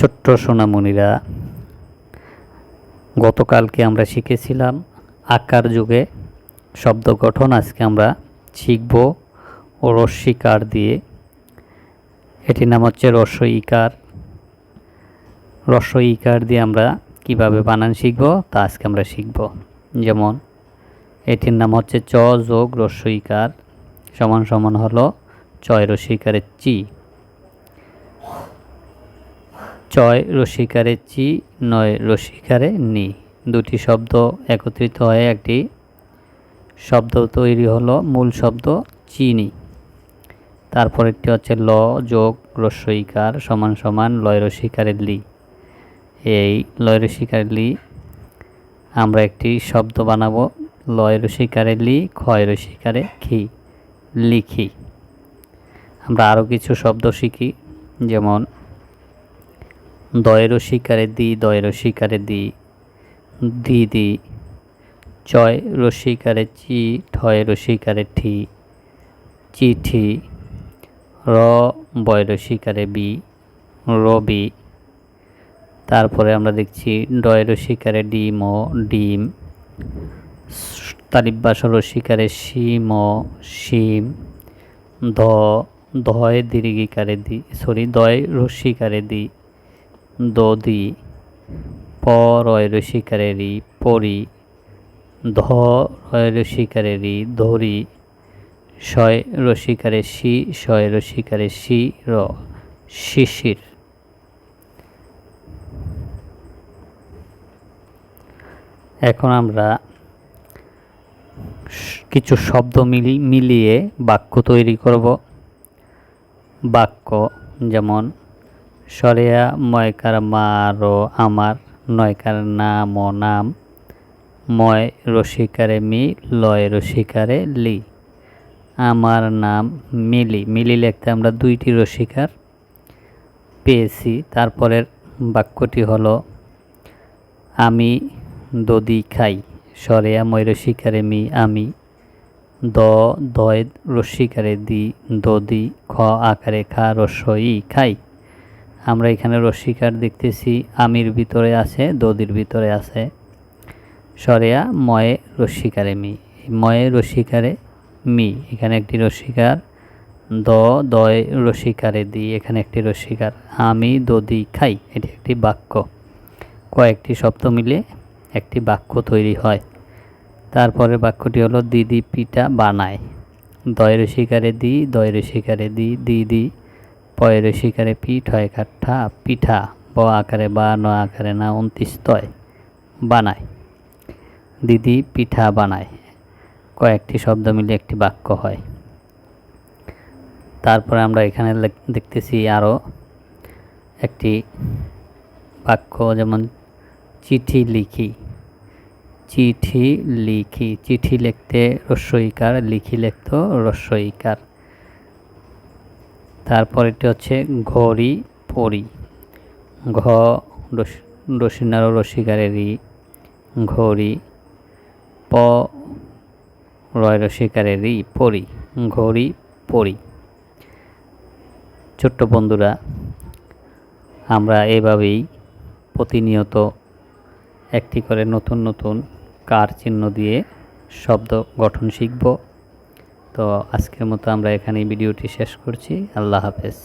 ছোট্ট সোনামণিরা, গতকালকে আমরা শিখেছিলাম আকার যুগে শব্দ গঠন। আজকে আমরা শিখব ও রস্বীকার দিয়ে। এটির নাম হচ্ছে রস্ব ইকার রস্ব ইকার দিয়ে আমরা কীভাবে বানান শিখব তা আজকে আমরা শিখব। যেমন, এটির নাম হচ্ছে চ যোগ রস্ব ইকার সমান সমান হলো চয় রস্বীকারের চি। চয় রসিকারে চি, নয় রসিকারে নি। দুটি শব্দ একত্রিত হয়ে একটি শব্দ তৈরি হলো, মূল শব্দ চিনি। তারপর একটি হচ্ছে ল যোগ রস্বইকার সমান সমান লয় রসিকারের লি। এই লয় রসিকারের লি, আমরা একটি শব্দ বানাবো, লয় রসিকারে লি, ক্ষয় রসিকারে খি লিখি। আমরা আরও কিছু শব্দ শিখি, যেমন দয়েরও শিকারে দি, দয়েরও শিকারে দি দি দি। চয় রসিকারে চি ঠয় রসিকারে ঠি, চিঠি। র বয় রসিকারে বি রবি তারপরে আমরা দেখছি ডয় রসিকারে ডিম ও ডিম। তালিব্বাস রসিকারে শিম ও শিম। ধ, ধয় দীর্ঘিকারে দি সরি দয় রসিকারে দি। দদি প রয় রসিকারেরই পরি ধ রয় রসিকারেরই ধরি শয় রসিকারে শি শয় রসিকারে শি, র, শিশির। এখন আমরা কিছু শব্দ মিলি, মিলিয়ে বাক্য তৈরি করব। বাক্য যেমন সরেয়া, ময়কার মা রো আমার, নয়কার নাম ও নাম, ময় রসিকারে মি, লয় রসিকারে লি। আমার নাম মিলি। মিলি লিখতে আমরা দুইটি রসিকার পেয়েছি। তারপরের বাক্যটি হলো, আমি দদি খাই। সরেয়া, ময় রসিকারে মি, আমি দ, দয় রসিকারে দি, দদি, খ আকারে খা, রসই খাই। আমরা এখানে রস্বীকার দেখতেছি, আমির ভিতরে আছে, দদির ভিতরে আছে। সরেয়া ময়ে রস্বীকারে মি। ময়ে রস্বীকারে মি। এখানে একটি রস্বীকার দ, দয় রসিকারে দি। এখানে একটি রস্বীকার আমি, দদি, খাই। এটি একটি বাক্য। কয়েকটি শব্দ মিলে একটি বাক্য তৈরি হয়। তারপরে বাক্যটি হলো, দিদি পিঠা বানায়। দয় রসিকারে দি, দয় রসিকারে দি, দিদি পয়ের শিকারে পিঠ হয় কাঠা, পিঠা ব আকারে বা ন আকারে না উনত্রিশ তয় বানায়। দিদি পিঠা বানায়। কয়েকটি শব্দ মিলে একটি বাক্য হয়। তারপরে আমরা এখানে দেখতেছি আরও একটি বাক্য, যেমন চিঠি লিখি। চিঠি লিখি, চিঠি লিখতে রস্বইকার লিখি লিখত রস্বইকার তারপরেরটি হচ্ছে ঘড়ি পরি। ঘ রসিনার রসিকারেরই ঘড়ি। প, রয় রসিকারেরই পরি, ঘড়ি পরি। ছোট্ট বন্ধুরা, আমরা এভাবেই প্রতিনিয়ত একটি করে নতুন নতুন কার চিহ্ন দিয়ে শব্দ গঠন শিখব। তো আজকের মতো আমরা এখানে ভিডিওটি শেষ করছি। আল্লাহ হাফেজ।